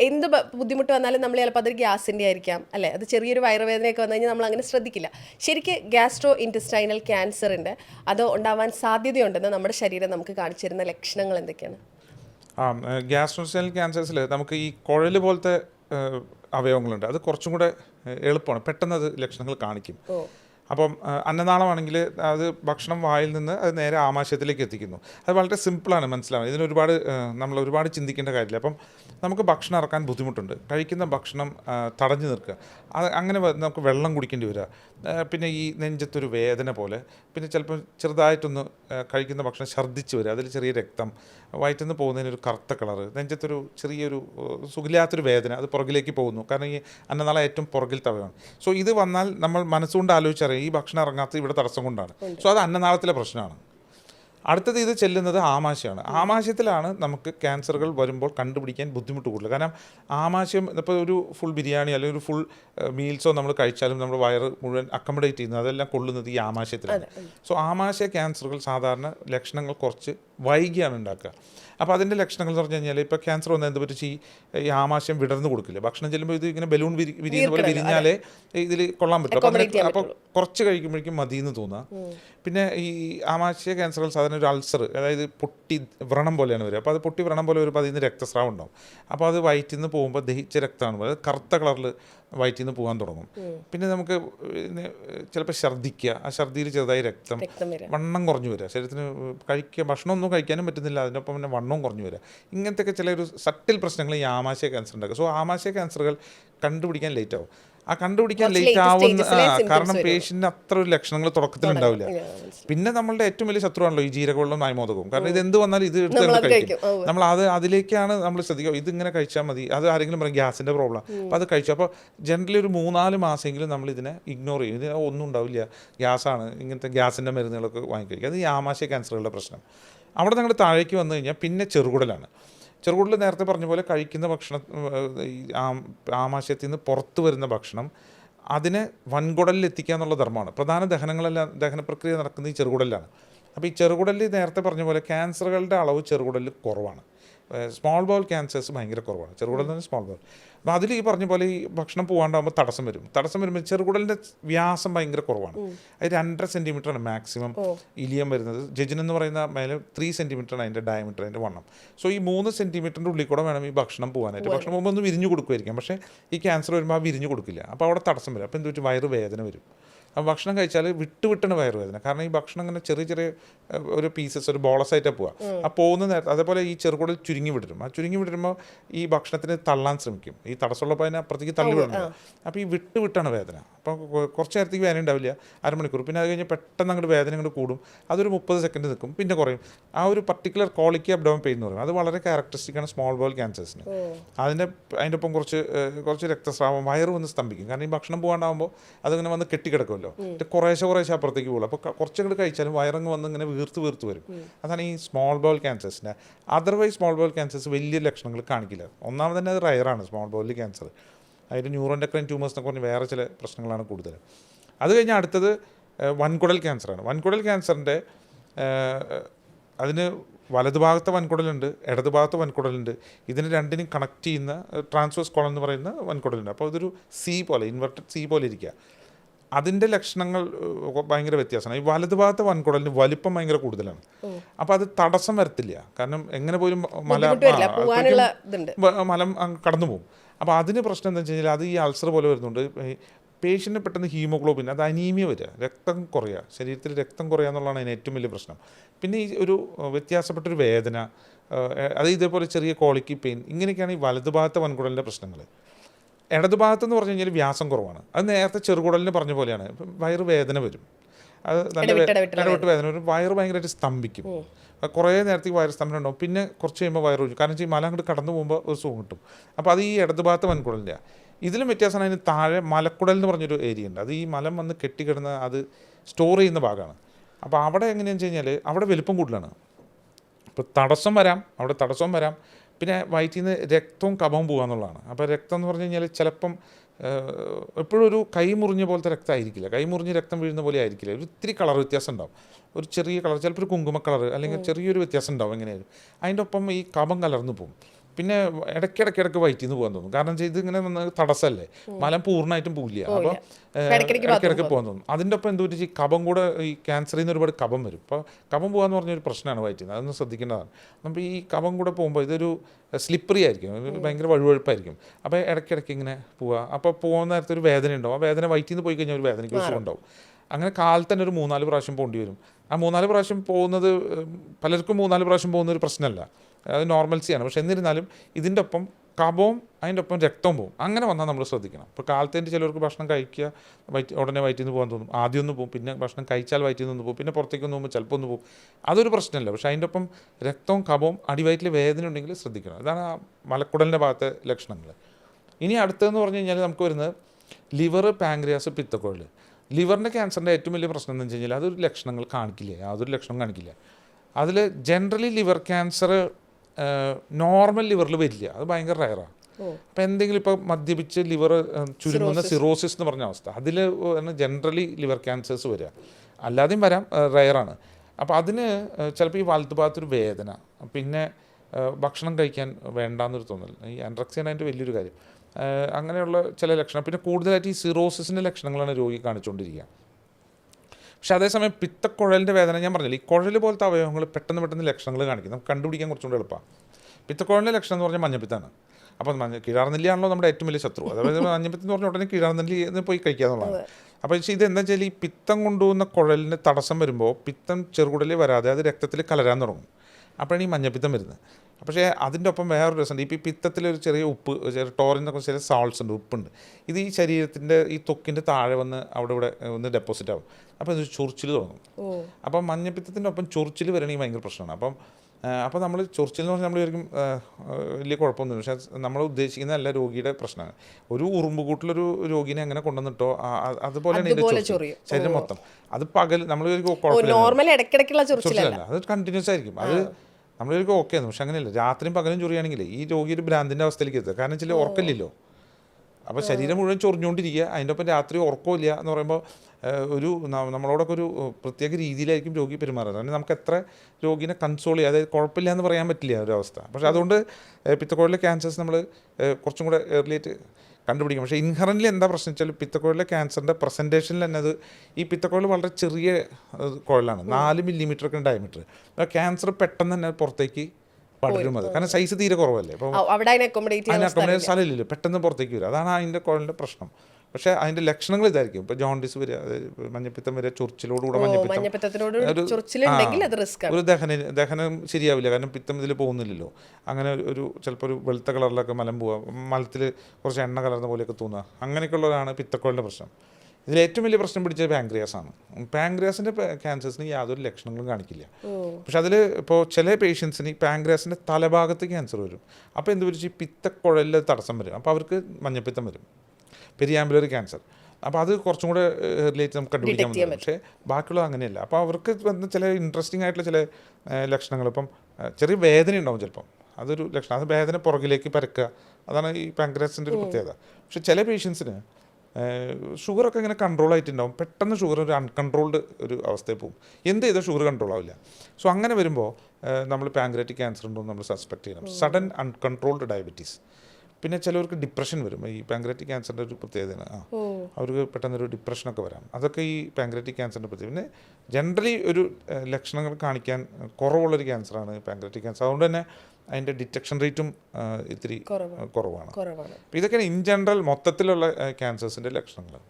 എന്ത് ബുദ്ധിമുട്ട് വന്നാലും നമ്മൾ ചിലപ്പോൾ അതൊരു ഗ്യാസിന്റെ ആയിരിക്കാം അല്ലേ? അത് ചെറിയൊരു വയറുവേദനയൊക്കെ വന്നു കഴിഞ്ഞാൽ നമ്മൾ അങ്ങനെ ശ്രദ്ധിക്കില്ല. ശരിക്ക് ഗ്യാസ്ട്രോ ഇന്റസ്റ്റൈനൽ ക്യാൻസറിന്റെ അത് ഉണ്ടാവാൻ സാധ്യതയുണ്ടെന്ന് നമ്മുടെ ശരീരം നമുക്ക് കാണിച്ചു തരുന്ന ലക്ഷണങ്ങൾ എന്തൊക്കെയാണ്? ആ ഗ്യാസ്ട്രോസ്റ്റൈനൽ ക്യാൻസേഴ്സിൽ നമുക്ക് ഈ കുഴൽ പോലത്തെ അവയവങ്ങളുണ്ട്. അത് കുറച്ചും കൂടെ എളുപ്പമാണ്. പെട്ടെന്ന് അത് ലക്ഷണങ്ങൾ കാണിക്കും. അപ്പം അന്നനാളമാണെങ്കിൽ അത് ഭക്ഷണം വായിൽ നിന്ന് അത് നേരെ ആമാശയത്തിലേക്ക് എത്തിക്കുന്നു. അത് വളരെ സിമ്പിളാണ് മനസ്സിലാവുന്നത്. ഇതിന് ഒരുപാട് നമ്മൾ ഒരുപാട് ചിന്തിക്കേണ്ട കാര്യമില്ല. അപ്പം നമുക്ക് ഭക്ഷണം ഇറക്കാൻ ബുദ്ധിമുട്ടുണ്ട്. കഴിക്കുന്ന ഭക്ഷണം തടഞ്ഞു നിൽക്കുക അത് അങ്ങനെ നമുക്ക് വെള്ളം കുടിക്കേണ്ടി വരിക. പിന്നെ ഈ നെഞ്ചത്തൊരു വേദന പോലെ പിന്നെ ചിലപ്പോൾ ചെറുതായിട്ടൊന്ന് കഴിക്കുന്ന ഭക്ഷണം ഛർദ്ദിച്ച് വരിക. അതിൽ ചെറിയ രക്തം വയറ്റിൽ നിന്ന് പോകുന്നതിനൊരു കറുത്ത കളറ് നെഞ്ചത്തൊരു ചെറിയൊരു സുഖില്ലാത്തൊരു വേദന അത് പുറകിലേക്ക് പോകുന്നു. കാരണം ഈ അന്നനാള ഏറ്റവും പുറകിൽ തവയാണ് സോ ഇത് വന്നാൽ നമ്മൾ മനസ്സുകൊണ്ട് ആലോചിച്ചറിയാം ഈ ഭക്ഷണം ഇറങ്ങാത്ത ഇവിടെ തടസ്സം കൊണ്ടാണ്. സോ അത് അന്നനാളത്തിലെ പ്രശ്നമാണ്. അടുത്തത് ഇത് ചെല്ലുന്നത് ആമാശയാണ്. ആമാശയത്തിലാണ് നമുക്ക് ക്യാൻസറുകൾ വരുമ്പോൾ കണ്ടുപിടിക്കാൻ ബുദ്ധിമുട്ട് കൂടുതൽ. കാരണം ആമാശയം ഇപ്പോൾ ഒരു ഫുൾ ബിരിയാണി അല്ലെങ്കിൽ ഒരു ഫുൾ മീൽസോ നമ്മൾ കഴിച്ചാലും നമ്മുടെ വയറ് മുഴുവൻ അക്കമഡേറ്റ് ചെയ്യുന്നത് അതെല്ലാം കൊള്ളുന്നത് ഈ ആമാശയത്തിലാണ് സോ ആമാശയ ക്യാൻസറുകൾ സാധാരണ ലക്ഷണങ്ങൾ കുറച്ച് വൈകിയാണ് ഉണ്ടാക്കുക. അപ്പോൾ അതിന്റെ ലക്ഷണങ്ങൾ എന്ന് പറഞ്ഞു കഴിഞ്ഞാൽ ഇപ്പോൾ ക്യാൻസർ വന്നാൽ എന്ത് പറ്റി? ഈ ആമാശയം വിടർന്നു കൊടുക്കില്ല? ഭക്ഷണം ചെല്ലുമ്പോൾ ഇത് ഇങ്ങനെ ബലൂൺ വിരി വിരിയുന്ന പോലെ വിരിഞ്ഞാലേ ഇതിൽ കൊള്ളാൻ പറ്റും. അപ്പോൾ അപ്പോൾ കുറച്ച് കഴിക്കുമ്പോഴേക്കും മതി എന്ന് തോന്നുക പിന്നെ ഈ ആമാശയ ക്യാൻസറുകൾ സാധാരണ ഒരു അൾസർ അതായത് പൊട്ടി വ്രണം പോലെയാണ് വരിക. അപ്പോൾ അത് പൊട്ടി വ്രണം പോലെ വരുമ്പോൾ അതിൽ നിന്ന് രക്തസ്രാവം ഉണ്ടാവും. അപ്പോൾ അത് വയറ്റിൽ നിന്ന് പോകുമ്പോൾ ദഹിച്ച രക്തമാണ് അത് കറുത്ത കളറിൽ വയറ്റിൽ നിന്ന് പോകാൻ തുടങ്ങും. പിന്നെ നമുക്ക് ചിലപ്പോൾ ഛർദ്ദിക്കുക ആ ഛർദ്ദിയിൽ ചെറുതായി രക്തം രക്തം വണ്ണം കുറഞ്ഞു വരിക. ശരീരത്തിന് കഴിക്കുക ഭക്ഷണമൊന്നും കഴിക്കാനും പറ്റുന്നില്ല. അതിനൊപ്പം പിന്നെ വണ്ണവും കുറഞ്ഞു വരിക. ഇങ്ങനത്തെയൊക്കെ ചില ഒരു സട്ടിൽ പ്രശ്നങ്ങൾ ഈ ആമാശയ ക്യാൻസർ ഉണ്ടാക്കുക സോ ആമാശയ ക്യാൻസറുകൾ കണ്ടുപിടിക്കാൻ ലേറ്റ് ആവും. ആ കണ്ടുപിടിക്കാൻ ലേറ്റ് ആവുന്ന കാരണം. പേഷ്യന്റിന് അത്ര ഒരു ലക്ഷണങ്ങൾ തുടക്കത്തിൽ ഉണ്ടാവില്ല പിന്നെ നമ്മളുടെ ഏറ്റവും വലിയ ശത്രുവാണല്ലോ ഈ ജീരകവെള്ളം നായ്മോദകവും. കാരണം ഇത് എന്ത് വന്നാലും ഇത് എടുത്ത് നമ്മൾ കഴിക്കും. നമ്മൾ അത് അതിലേക്കാണ് നമ്മൾ ശ്രദ്ധിക്കുക. ഇത് ഇങ്ങനെ കഴിച്ചാൽ മതി. അത് ആരെങ്കിലും പറയും ഗ്യാസിന്റെ പ്രോബ്ലം അപ്പോൾ അത് കഴിച്ചു. അപ്പോൾ ജനറലി ഒരു മൂന്നാൽ മാസമെങ്കിലും നമ്മൾ ഇതിനെ ഇഗ്നോർ ചെയ്യും. ഇത് ഒന്നും ഉണ്ടാവില്ല. ഗ്യാസാണ്. ഇങ്ങനത്തെ ഗ്യാസിന്റെ മരുന്നുകളൊക്കെ വാങ്ങിക്കഴിക്കുക അത് ഈ ആമാശയ ക്യാൻസറുകളുടെ പ്രശ്നം. അവിടെ നിങ്ങൾ താഴേക്ക് വന്നു കഴിഞ്ഞാൽ പിന്നെ ചെറുകുടലാണ്. ചെറുകുടൽ നേരത്തെ പറഞ്ഞ പോലെ കഴിക്കുന്ന ഭക്ഷണം ആമാശയത്തിൽ നിന്ന് പുറത്തു വരുന്ന ഭക്ഷണം അതിനെ വൻകുടലിൽ എത്തിക്കുക എന്നുള്ള ധർമ്മമാണ്. പ്രധാന ദഹനങ്ങളെല്ലാം ദഹന പ്രക്രിയ നടക്കുന്നത് ഈ ചെറുകുടലിലാണ്. അപ്പോൾ ഈ ചെറുകുടലിൽ നേരത്തെ പറഞ്ഞ പോലെ ക്യാൻസറുകളുടെ അളവ് ചെറുകുടലിൽ കുറവാണ്. സ്മോൾ ബോൾ ക്യാൻസേഴ്സ് ഭയങ്കര കുറവാണ്. ചെറുകുടലിൽ നിന്ന് സ്മോൾ ബോൾ അപ്പോൾ അതിൽ ഈ പറഞ്ഞ പോലെ ഈ ഭക്ഷണം പോകാണ്ടാകുമ്പോൾ തടസ്സം വരും. തടസ്സം വരുമ്പോൾ ചെറുകുടലിന്റെ വ്യാസം ഭയങ്കര കുറവാണ്. അത് രണ്ടര സെന്റിമീറ്റർ ആണ് മാക്സിമം ഇലിയം വരുന്നത്. ജജിൻ എന്ന് പറയുന്ന മേലെ ത്രീ സെന്റിമീറ്റർ ആണ് അതിന്റെ ഡയമീറ്റർ അതിന്റെ വണ്ണം. സോ ഈ മൂന്ന് സെന്റിമീറ്ററിന്റെ ഉള്ളിൽ കൂടെ വേണം ഈ ഭക്ഷണം പോകാനായിട്ട് ഭക്ഷണം പോകുമ്പോൾ ഒന്ന് വിരിഞ്ഞു കൊടുക്കുമായിരിക്കും പക്ഷേ ഈ ക്യാൻസർ വരുമ്പോൾ ആ വിരിഞ്ഞു കൊടുക്കില്ല. അപ്പോൾ അവിടെ തടസ്സം വരും. അപ്പോൾ എന്ത് പറ്റും? വയറ് വേദന വരും. അപ്പോൾ ഭക്ഷണം കഴിച്ചാൽ വിട്ട് വിട്ടാണ് വയറുവേദന. കാരണം ഈ ഭക്ഷണം ഇങ്ങനെ ചെറിയ ചെറിയ ഒരു പീസസ് ഒരു ബോളസ് ആയിട്ടാണ് പോവുക ആ പോകുന്ന നേരത്തെ അതേപോലെ ഈ ചെറുകുടൽ ചുരുങ്ങി വിടരും. ആ ചുരുങ്ങി വിടരുമ്പോൾ ഈ ഭക്ഷണത്തിന് തള്ളാൻ ശ്രമിക്കും. ഈ തടസ്സമുള്ളപ്പോൾ അതിനെ അപ്പുറത്തേക്ക് തള്ളി വിടണം. അപ്പോൾ ഈ വിട്ട് വിട്ടാണ് വേദന. അപ്പോൾ കൊ- കുറച്ച് നേരത്തേക്ക് വേദന ഉണ്ടാവില്ല അരമണിക്കൂർ. പിന്നെ അത് കഴിഞ്ഞ് പെട്ടെന്ന് അങ്ങോട്ട് വേദന അങ്ങോട്ട് കൂടും. അതൊരു മുപ്പത് സെക്കൻഡ് നിൽക്കും പിന്നെ കുറയും. ആ ഒരു പർട്ടിക്കുലർ കോളിക്ക് അബ്ഡോമൻ പെയിൻ എന്ന് പറയും. അത് വളരെ ക്യാരക്ടറിസ്റ്റിക് ആണ് സ്മോൾ ബോൾ ക്യാൻസേഴ്സിന് അതിന്റെ അതിന്റെ ഒപ്പം കുറച്ച് കുറച്ച് രക്തസ്രാവം വയറ് വന്ന് സ്തംഭിക്കും. കാരണം ഈ ഭക്ഷണം പോകാണ്ടാകുമ്പോൾ അതിങ്ങനെ വന്ന് കെട്ടിക്കിടക്കുമല്ലോ കുറേശ്ശെ കുറേശ്ശെ അപ്പുറത്തേക്ക് പോകുള്ളൂ. അപ്പോൾ കുറച്ചങ്ങോട്ട് കഴിച്ചാലും വയറങ്ങ് വന്ന് ഇങ്ങനെ വീർത്ത് വീർത്ത് വരും. അതാണ് ഈ സ്മോൾ ബോൾ ക്യാൻസേഴ്സിന്റെ അതർവൈസ് സ്മോൾ ബോൾ ക്യാൻസേഴ്സ് വലിയ ലക്ഷണങ്ങൾ കാണിക്കില്ല. ഒന്നാമത് തന്നെ അത് റയറാണ് സ്മോൾ ബോൾ ക്യാൻസർ അതിൽ ന്യൂറോൻഡക്രൈൻ ട്യൂമേഴ്സ് എന്നൊക്കെ പറഞ്ഞ് വേറെ ചില പ്രശ്നങ്ങളാണ് കൂടുതൽ അത് കഴിഞ്ഞാൽ അടുത്തത് വൻകുടൽ ക്യാൻസറാണ്. വൻകുടൽ ക്യാൻസറിന്റെ അതിന് വലതുഭാഗത്തെ വൻകുടലുണ്ട് ഇടതുഭാഗത്തെ വൻകുടലുണ്ട്. ഇതിന് രണ്ടിനും കണക്ട് ചെയ്യുന്ന ട്രാൻസ്വേഴ്സ് കോളം എന്ന് പറയുന്ന വൻകുടലുണ്ട്. അപ്പോൾ ഇതൊരു സി പോലെ ഇൻവെർട്ടഡ് സി പോലെ ഇരിക്കുക. അതിന്റെ ലക്ഷണങ്ങൾ ഭയങ്കര വ്യത്യാസമാണ്. ഈ വലതുഭാഗത്തെ വൻകുടലിന് വലിപ്പം ഭയങ്കര കൂടുതലാണ്. അപ്പോൾ അത് തടസ്സം വരത്തില്ല. കാരണം എങ്ങനെ പോലും മല മലം കടന്നു പോകും അപ്പോൾ അതിന് പ്രശ്നം എന്താ വെച്ച് കഴിഞ്ഞാൽ അത് ഈ അൾസർ പോലെ വരുന്നുണ്ട്. പേഷ്യന്റിന് പെട്ടെന്ന് ഹീമോഗ്ലോബിൻ അത് അനീമിയ വരിക രക്തം കുറയുക ശരീരത്തിൽ രക്തം കുറയുക എന്നുള്ളതാണ് അതിന് ഏറ്റവും വലിയ പ്രശ്നം. പിന്നെ ഈ ഒരു വ്യത്യാസപ്പെട്ടൊരു വേദന അത് ഇതേപോലെ ചെറിയ ക്വാളിറ്റി പെയിൻ ഇങ്ങനെയൊക്കെയാണ് ഈ വലതുഭാഗത്തെ വൻകുടലിന്റെ പ്രശ്നങ്ങൾ ഇടതുഭാഗത്തെന്ന് പറഞ്ഞു കഴിഞ്ഞാൽ വ്യാസം കുറവാണ്. അത് നേരത്തെ ചെറുകുടലിന് പറഞ്ഞ പോലെയാണ്. വയറ് വേദന വരും. അത് നല്ല ഇടവിട്ട് വേദന വരും. വയറ് ഭയങ്കരമായിട്ട് സ്തംഭിക്കും. കുറേ നേരത്തേക്ക് വയറ് സ്തംഭനം ഉണ്ടാവും പിന്നെ കുറച്ച് കഴിയുമ്പോൾ വയറ് ഒഴിക്കും കാരണം വെച്ചാൽ ഈ മല അങ്ങോട്ട് കടന്നു പോകുമ്പോൾ ഒരു സുഖം കിട്ടും. അപ്പോൾ അത് ഈ ഇടതുഭാഗത്ത് വൻകുടലിന്റെ ഇതിലും വ്യത്യാസമാണ് അതിന് താഴെ മലക്കുടൽ എന്ന് പറഞ്ഞൊരു ഏരിയ ഉണ്ട്. അത് ഈ മലം വന്ന് കെട്ടിക്കിടന്ന് അത് സ്റ്റോർ ചെയ്യുന്ന ഭാഗമാണ്. അപ്പോൾ അവിടെ എങ്ങനെയാണെന്ന് വെച്ച് കഴിഞ്ഞാൽ അവിടെ വലുപ്പം കൂടുതലാണ്. ഇപ്പോൾ തടസ്സം വരാം. അവിടെ തടസ്സം വരാം. പിന്നെ വയറ്റിൽ നിന്ന് രക്തവും കഫവും പോകുക എന്നുള്ളതാണ് അപ്പോൾ രക്തം എന്ന് പറഞ്ഞു കഴിഞ്ഞാൽ ചിലപ്പം എപ്പോഴും ഒരു കൈമുറിഞ്ഞ പോലത്തെ രക്തമായിരിക്കില്ല. കൈ മുറിഞ്ഞ് രക്തം വീഴുന്ന പോലെ ആയിരിക്കില്ല. ഒരു ഇത്തിരി കളർ വ്യത്യാസം ഉണ്ടാവും. ഒരു ചെറിയ കളർ ചിലപ്പോൾ ഒരു കുങ്കുമ കളർ അല്ലെങ്കിൽ ചെറിയൊരു വ്യത്യാസം ഉണ്ടാവും എങ്ങനെയായാലും. അതിന്റെ ഒപ്പം ഈ കഫം കലർന്നു പോകും. പിന്നെ ഇടയ്ക്കിടയ്ക്ക് ഇടയ്ക്ക് വയറ്റിൽ നിന്ന് പോകാൻ തോന്നും. കാരണം ചെയ്ത് ഇങ്ങനെ വന്ന തടസ്സമല്ലേ മലം പൂർണമായിട്ടും പോവില്ല. അപ്പോൾ ഇടയ്ക്കിടയ്ക്ക് പോകാൻ തോന്നും. അതിന്റെ ഒപ്പം എന്തോ ഈ കഫം കൂടെ ഈ ക്യാൻസറിൽ നിന്ന് ഒരുപാട് കബം വരും. അപ്പോൾ കബം പോകാന്ന് പറഞ്ഞൊരു പ്രശ്നമാണ് വയറ്റിൽ നിന്ന് അതൊന്നും ശ്രദ്ധിക്കേണ്ടതാണ്. നമ്മൾ ഈ കബം കൂടെ പോകുമ്പോൾ ഇതൊരു സ്ലിപ്പറി ആയിരിക്കും. ഭയങ്കര വഴുവഴുപ്പായിരിക്കും. അപ്പോൾ ഇടയ്ക്കിടയ്ക്ക് ഇങ്ങനെ പോവുക അപ്പോൾ പോകുന്ന നേരത്തെ ഒരു വേദന ഉണ്ടാവും ആ വേദന വയറ്റിൽ നിന്ന് പോയി കഴിഞ്ഞാൽ ഒരു വേദനയ്ക്ക് വിഷയം ഉണ്ടാവും. അങ്ങനെ കാലത്ത് തന്നെ ഒരു മൂന്നാൽ പ്രാവശ്യം പോകേണ്ടി വരും. ആ മൂന്നാൽ പ്രാവശ്യം പോകുന്നത് പലർക്കും മൂന്നാൽ പ്രാവശ്യം പോകുന്ന ഒരു പ്രശ്നമല്ല. അത് നോർമൽസിയാണ് പക്ഷെ എന്നിരുന്നാലും ഇതിന്റെ ഒപ്പം കഫവും അതിന്റെ ഒപ്പം രക്തവും പോവും. അങ്ങനെ വന്നാൽ നമ്മൾ ശ്രദ്ധിക്കണം. ഇപ്പോൾ കാലത്തേന്റെ ചിലവർക്ക് ഭക്ഷണം കഴിക്കുക വയറ്റ് ഉടനെ വയറ്റിൽ നിന്ന് പോകാൻ തോന്നും. ആദ്യം ഒന്ന് പോകും പിന്നെ ഭക്ഷണം കഴിച്ചാൽ വയറ്റിൽ നിന്ന് പോകും പിന്നെ പുറത്തേക്ക് ഒന്ന് പോകുമ്പോൾ ചിലപ്പോൾ ഒന്ന് പോകും. അതൊരു പ്രശ്നമല്ല. പക്ഷേ അതിന്റെ ഒപ്പം രക്തവും കഫവും അടിവയറ്റിൽ വേദന ഉണ്ടെങ്കിൽ ശ്രദ്ധിക്കണം. ഇതാണ് ആ മലക്കുടലിന്റെ ഭാഗത്തെ ലക്ഷണങ്ങൾ. ഇനി അടുത്തതെന്ന് പറഞ്ഞു കഴിഞ്ഞാൽ നമുക്ക് വരുന്നത് ലിവർ പാങ്ക്രിയാസ് പിത്തക്കുഴൽ ലിവറിന്റെ ക്യാൻസറിന്റെ ഏറ്റവും വലിയ പ്രശ്നം എന്ന് വെച്ച് കഴിഞ്ഞാൽ അതൊരു ലക്ഷണങ്ങൾ കാണിക്കില്ല? യാതൊരു ലക്ഷണം കാണിക്കില്ല. അതിൽ ജനറലി ലിവർ ക്യാൻസർ നോർമൽ ലിവറിൽ വരില്ല. അത് ഭയങ്കര റയറാണ് അപ്പം എന്തെങ്കിലും ഇപ്പോൾ മദ്യപിച്ച് ലിവർ ചുരുങ്ങുന്ന സിറോസിസ് എന്ന് പറഞ്ഞ അവസ്ഥ. അതിൽ ജനറലി ലിവർ ക്യാൻസേഴ്സ് വരിക അല്ലാതെയും വരാം റയറാണ് അപ്പോൾ അതിന് ചിലപ്പോൾ ഈ വലത്ത് ഭാഗത്തൊരു വേദന പിന്നെ ഭക്ഷണം കഴിക്കാൻ വേണ്ടാന്നൊരു തോന്നൽ. ഈ അൻഡ്രക്സിയാണ് അതിന്റെ വലിയൊരു കാര്യം. അങ്ങനെയുള്ള ചില ലക്ഷണം. പിന്നെ കൂടുതലായിട്ട് ഈ സിറോസിസിന്റെ ലക്ഷണങ്ങളാണ് രോഗി കാണിച്ചുകൊണ്ടിരിക്കുക. പക്ഷെ അതേസമയം പിത്തക്കുഴലിന്റെ വേദന ഞാൻ പറഞ്ഞില്ല ഈ കുഴൽ പോലത്തെ അവയവങ്ങൾ പെട്ടെന്ന് പെട്ടെന്ന് ലക്ഷണങ്ങൾ കാണിക്കും. നമുക്ക് കണ്ടുപിടിക്കാൻ കുറച്ചുകൂടി എളുപ്പമാണ് പിത്തക്കുഴലിന്റെ ലക്ഷണം എന്ന് പറഞ്ഞാൽ മഞ്ഞപ്പിത്താണ്. അപ്പം മഞ്ഞ കിഴാർനെല്ലിയാണല്ലോ നമ്മുടെ ഏറ്റവും വലിയ ശത്രു. അതായത് മഞ്ഞപ്പിത്തം എന്ന് പറഞ്ഞ ഉടനെ കിഴാർനെല്ലി പോയി കഴിക്കുക എന്നുള്ളതാണ്. അപ്പോൾ ഇത് എന്താ വെച്ചാൽ ഈ പിത്തം കൊണ്ടുപോകുന്ന കുഴലിന് തടസ്സം വരുമ്പോൾ പിത്തം ചെറുകുടലിൽ വരാതെ അത് രക്തത്തിൽ കലരാൻ തുടങ്ങും. അപ്പോഴാണ് ഈ മഞ്ഞപ്പിത്തം വരുന്നത്. പക്ഷേ അതിന്റെ ഒപ്പം വേറൊരു രസമുണ്ട്. ഇപ്പോൾ ഈ പിത്തത്തിലൊരു ചെറിയ ഉപ്പ് ചെറിയ ടോറിനൊക്കെ ചില സാൾട്സ് ഉണ്ട് ഉപ്പുണ്ട്. ഇത് ഈ ശരീരത്തിന്റെ ഈ തൊക്കിന്റെ താഴെ വന്ന് അവിടെ ഇവിടെ ഒന്ന് ഡെപ്പോസിറ്റ് ആവും. അപ്പോൾ ഇത് ചൊറിച്ചിൽ തുടങ്ങും. അപ്പം മഞ്ഞപ്പിത്തത്തിന്റെ ഒപ്പം ചൊറിച്ചിൽ വരണമെങ്കിൽ ഭയങ്കര പ്രശ്നമാണ്. അപ്പം അപ്പോൾ നമ്മൾ ചൊറിച്ചിൽ എന്ന് പറഞ്ഞാൽ നമ്മൾ ആ, വലിയ കുഴപ്പമൊന്നുമില്ല. പക്ഷേ നമ്മൾ ഉദ്ദേശിക്കുന്നതല്ല രോഗിയുടെ പ്രശ്നമാണ്. ഒരു ഉറുമ്പ് കൂട്ടിലൊരു രോഗിനെ അങ്ങനെ കൊണ്ടുവന്നിട്ടോ അതുപോലെയാണ് ഇതിന്റെ തന്നെ. ശരീരം മൊത്തം. അത് പകൽ നമ്മൾ വിചാരിക്കും "ഓ, ഓ കുഴപ്പമില്ല. നോർമൽ ഇടയ്ക്കിടയ്ക്കുള്ള ചൊറിച്ചിലല്ല. അത് കണ്ടിന്യൂസ് ആയിരിക്കും. അത് നമ്മൾ ഒരു ഓക്കെ ആണ്. പക്ഷെ അങ്ങനെയല്ല. രാത്രിയും പകലും ചൊറിയാണെങ്കിൽ ഈ രോഗി ഒരു ഭ്രാന്തിന്റെ അവസ്ഥയിലേക്ക് എത്തുക കാരണം വെച്ചാൽ ഉറക്കമില്ലല്ലോ. അപ്പോൾ ശരീരം മുഴുവൻ ചൊറിഞ്ഞുകൊണ്ടിരിക്കുക അതിന്റെ ഒപ്പം രാത്രി ഉറക്കമില്ല എന്ന് പറയുമ്പോൾ ഒരു നമ്മളോടൊക്കെ ഒരു പ്രത്യേക രീതിയിലായിരിക്കും രോഗി പെരുമാറുന്നത്. അതുകൊണ്ട് നമുക്ക് എത്ര രോഗിനെ കൺസോൾ ചെയ്യുക അതായത് കുഴപ്പമില്ല എന്ന് പറയാൻ പറ്റില്ല ഒരു അവസ്ഥ പക്ഷേ അതുകൊണ്ട് പിത്തക്കോഴിലെ പിത്തക്കുഴലിലെ ക്യാൻസേഴ്സ് നമ്മൾ കുറച്ചും കൂടെ ഏർലിയായിട്ട് കണ്ടുപിടിക്കും. പക്ഷേ ഇൻഹറന്റ്ലി എന്താ പ്രശ്നം വെച്ചാൽ പിത്തക്കുഴലിലെ ക്യാൻസറിന്റെ പ്രസന്റേഷനിൽ തന്നെ അത് ഈ പിത്തക്കുഴൽ വളരെ ചെറിയ കോഴിലാണ്. നാല് മില്ലിമീറ്റർ ഒക്കെ ഡയമീറ്റർ. അപ്പോൾ ക്യാൻസർ പെട്ടെന്ന് തന്നെ പുറത്തേക്ക് പടരും അത്. കാരണം സൈസ് തീരെ കുറവല്ലേ. അപ്പോൾ അതിനെ അക്കോമഡേറ്റ് സ്ഥലമില്ലല്ലോ. പെട്ടെന്ന് പുറത്തേക്ക് വരും. അതാണ് അതിന്റെ കുഴലിന്റെ പ്രശ്നം. പക്ഷേ അതിന്റെ ലക്ഷണങ്ങൾ ഇതായിരിക്കും. ഇപ്പോൾ ജോണ്ടിസ് വരിക മഞ്ഞപ്പിത്തം വരിക ചൊറിച്ചിലോടുകൂടെ മഞ്ഞപ്പിത്തം. ഒരു- ദഹന ദഹനം ശരിയാവില്ല. കാരണം പിത്തം ഇതിൽ പോകുന്നില്ലല്ലോ. അങ്ങനെ ഒരു- ഒരു ചിലപ്പോൾ ഒരു വെളുത്ത കളറിലൊക്കെ മലം പോവുക. മലത്തിൽ കുറച്ച് എണ്ണ കലർന്ന പോലെയൊക്കെ തോന്നുക. അങ്ങനെയൊക്കെയുള്ളതാണ് പിത്തക്കോളിന്റെ പ്രശ്നം. ഇതിൽ ഏറ്റവും വലിയ പ്രശ്നം പിടിച്ചത് പാങ്ക്രിയാസ് ആണ്. പാങ്ക്രിയാസിന്റെ ക്യാൻസേഴ്സിന് യാതൊരു ലക്ഷണങ്ങളും കാണിക്കില്ല. പക്ഷെ അതിൽ ഇപ്പോൾ ചില പേഷ്യൻസിന് ഈ പാങ്ക്രിയാസിന്റെ തലഭാഗത്ത് ക്യാൻസർ വരും. അപ്പോൾ എന്ത് വെച്ചാൽ ഈ പിത്തക്കുഴലിൽ തടസ്സം വരും. അപ്പോൾ അവർക്ക് മഞ്ഞപ്പിത്തം വരും. Periampullary cancer. അപ്പോൾ അത് കുറച്ചും കൂടെ റിലേറ്റ് നമുക്ക് കണ്ടുപിടിക്കാൻ പറ്റും. പക്ഷേ ബാക്കിയുള്ളത് അങ്ങനെയല്ല. അപ്പോൾ അവർക്ക് വന്ന ചില ഇൻട്രസ്റ്റിംഗ് ആയിട്ടുള്ള ചില ലക്ഷണങ്ങൾ ഇപ്പം ചെറിയ വേദന ഉണ്ടാവും ചിലപ്പം. അതൊരു ലക്ഷണം. അത് വേദന പുറകിലേക്ക് പരക്കുക. അതാണ് ഈ പാങ്ക്രാസിന്റെ ഒരു പ്രത്യേകത. പക്ഷെ ചില പേഷ്യൻസിന് ഷുഗറൊക്കെ ഇങ്ങനെ കൺട്രോൾ ആയിട്ടുണ്ടാവും. പെട്ടെന്ന് ഷുഗർ ഒരു അൺകൺട്രോൾഡ് ഒരു അവസ്ഥയിൽ പോകും. എന്ത് ചെയ്താൽ ഷുഗർ കൺട്രോൾ ആവില്ല. സോ അങ്ങനെ വരുമ്പോൾ നമ്മൾ പാങ്ക്രാറ്റിക് ക്യാൻസർ ഉണ്ടോ എന്ന് നമ്മൾ സസ്പെക്ട് ചെയ്യണം. സഡൻ അൺകൺട്രോൾഡ് ഡയബറ്റീസ് പിന്നെ ചിലവർക്ക് ഡിപ്രഷൻ വരും. ഈ പാങ്ക്രാറ്റിക് ക്യാൻസറിന്റെ ഒരു പ്രത്യേകതയാണ്. ആ അവർക്ക് പെട്ടെന്നൊരു ഡിപ്രഷനൊക്കെ വരാം. അതൊക്കെ ഈ പാങ്ക്രാറ്റിക് ക്യാൻസറിന്റെ പ്രത്യേകത. പിന്നെ ജനറലി ഒരു ലക്ഷണങ്ങൾ കാണിക്കാൻ കുറവുള്ളൊരു ക്യാൻസറാണ് പാങ്ക്രാറ്റിക് ക്യാൻസർ അതുകൊണ്ട് തന്നെ അതിന്റെ ഡിറ്റക്ഷൻ റേറ്റും ഇത്തിരി കുറവാണ്. ഇതൊക്കെയാണ് ഇൻ ജനറൽ മൊത്തത്തിലുള്ള ക്യാൻസേഴ്സിന്റെ ലക്ഷണങ്ങൾ.